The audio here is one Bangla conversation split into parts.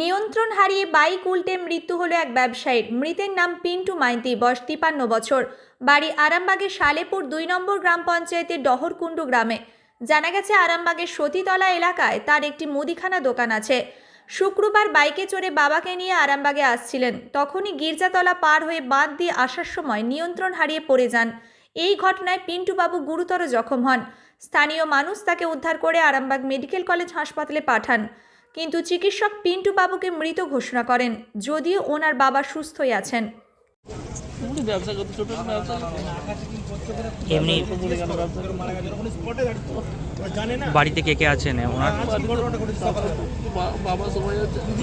নিয়ন্ত্রণ হারিয়ে বাইক উল্টে মৃত্যু হলো এক ব্যবসায়ীর। মৃতের নাম পিন্টু মাইতি, বয়স তিপান্ন বছর। বাড়ি আরামবাগের সালেপুর দুই নম্বর গ্রাম পঞ্চায়েতের ডহরকুণ্ডু গ্রামে। জানা গেছে, আরামবাগের সতীতলা এলাকায় তার একটি মুদিখানা দোকান আছে। শুক্রবার বাইকে চড়ে বাবাকে নিয়ে আরামবাগে আসছিলেন। তখনই গির্জাতলা পার হয়ে বাঁধ দিয়ে আসার সময় নিয়ন্ত্রণ হারিয়ে পড়ে যান। এই ঘটনায় পিন্টুবাবু গুরুতর জখম হন। স্থানীয় মানুষ তাকে উদ্ধার করে আরামবাগ মেডিকেল কলেজ হাসপাতালে পাঠান। কিন্তু চিকিৎসক পিন্টু বাবুকে মৃত ঘোষণা করেন যদিও ওনার বাবা সুস্থই আছেন। এমনি বাড়িতে কে কে আছেন? ওনার?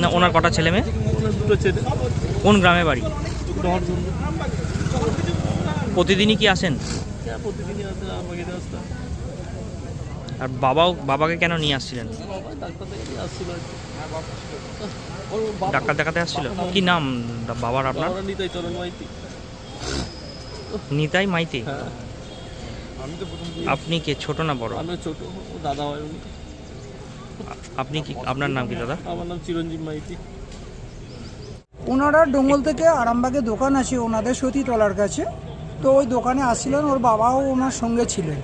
না ওনার কটা ছেলে মেয়ে? কোন গ্রামে বাড়ি? প্রতিদিনই কি আসেন? হ্যাঁ প্রতিদিনই আর বাবাও বাবাকে কেন নিয়ে আসছিলেন? ডাক্তার দেখাতে আসছিল? কি নাম বাবার আপনার? নিতাই মাইতি। নিতাই মাইতি? হ্যাঁ। আপনি কে? ছোট না বড়? ছোট দাদা হয় আপনি কি আপনার নাম কি দাদা? আমার নাম চিরঞ্জীব মাইতি। ওনারা ডোঙ্গল থেকে আরামবাগে দোকান আছে ওনাদের সতী সতীতলার কাছে। তো ওই দোকানে আসছিলেন ওর বাবাও ওনার সঙ্গে ছিলেন।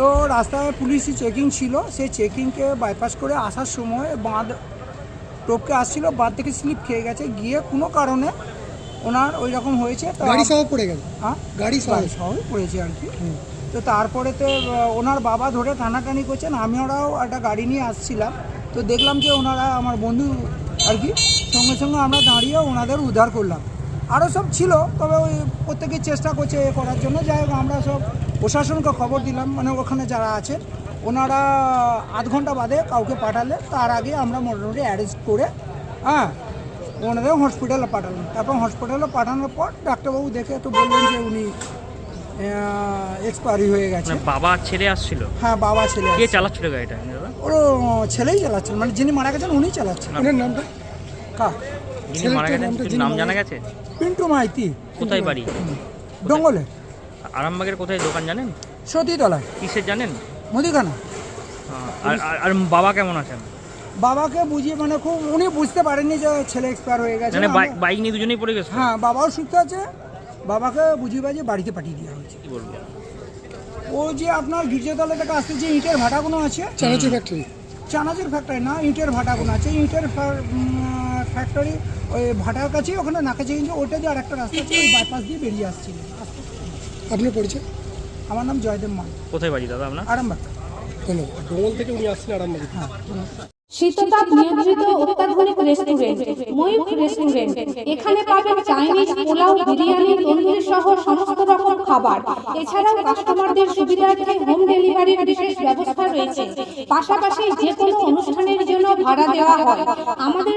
তো রাস্তায় পুলিশি চেকিং ছিল। সেই চেকিংকে বাইপাস করে আসার সময় বাঁধ টোপকে আসছিল। বাঁধ থেকে স্লিপ খেয়ে গেছে। গিয়ে কোনো কারণে ওনার ওই রকম হয়েছে গাড়ি সহ পড়ে গেল? হ্যাঁ? গাড়ি সহ? সহই পড়েছে আর কি। তো তারপরেতে আহ, ওনার বাবা ধরে টানাটানি করছেন। আমি ওরাও একটা গাড়ি নিয়ে আসছিলাম। তো দেখলাম যে ওনারা আমার বন্ধু আর কি। সঙ্গে সঙ্গে আমরা দাঁড়িয়ে ওনাদের উদ্ধার করলাম। আরও সব ছিল তবে ওই প্রত্যেকে চেষ্টা করছে এ করার জন্য। যাই হোক আমরা সব প্রশাসনকে খবর দিলাম মানে ওখানে যারা আছেন ওনারা আধ ঘণ্টা বাদে কাউকে পাঠালে তার আগে আমরা মোটামুটি অ্যারেস্ট করে হ্যাঁ ওনাদের হসপিটালে পাঠালাম। তারপর হসপিটালে পাঠানোর পর ডাক্তারবাবু দেখে তো বললেন যে উনি এক্সপায়ারি হয়ে গেছে। মানে বাবা ছেলে আসছিল? হ্যাঁ বাবা ছেলে কে চালাচ্ছিল গাড়িটা? ওর ছেলেই চালাচ্ছেন মানে যিনি মারা গেছেন উনিই চালাচ্ছেন। ওনার নামটা? কা যিনি মারা ছেলেটার গেছেন নাম জানা গেছে? পিন্টু মাইতি কোথায় বাড়ি? ডঙ্গলে আরামবাগের কোথায় দোকান জানেন? সতীতলায়। কিসের জানেন? মুদিখানা। আর আর- আর বাবা কেমন আছেন? বাবাকে বুঝিয়ে মানে খুব উনি বুঝতে পারেননি যে ছেলে এক্সপায়ার হয়ে গেছে। মানে বাইক নিয়ে দুজনেই পড়ে গেছে? হ্যাঁ বাবাও সুস্থ আছে। বাবাকে বুঝিয়ে বাজিয়ে বাড়িতে পাঠিয়ে দেওয়া হয়েছে। কি বলব? ও যে আপনার গির্জাতলা থেকে আসতে যে ইটের ভাটাগুলো আছে? চানাচুর ফ্যাক্টরি চানাচুর ফ্যাক্টরি না ইটের ভাটাগুলো আছে। ইটের ফ্যাক্টরি ওই ভাটার কাছেই ওখানে নাকা চেঞ্জ ওটা যে আর একটা রাস্তা আছে ওই বাইপাস দিয়ে বেরিয়ে আসছিল। আপনার পরিচয়? আমার নাম জয়দেব মান কোথায় বাড়ি দাদা আপনার? আরামবাগ। থেকে উনি আসছেন আরামবাগে। শীততাপ নিয়ন্ত্রিত অত্যাধুনিক রেস্টুরেন্ট ময়ূখ রেস্টুরেন্ট এখানে পাবেন চাইনিজ পোলাও বিরিয়ানি তন্দুরি সহ সমস্ত রকম খাবার। এছাড়াও কাস্টমারদের সুবিধার্থে হোম ডেলিভারির বিশেষ ব্যবস্থা রয়েছে। পাশাপাশি যে কোনো অনুষ্ঠানের জন্য ভাড়া দেওয়া হয়। আমাদের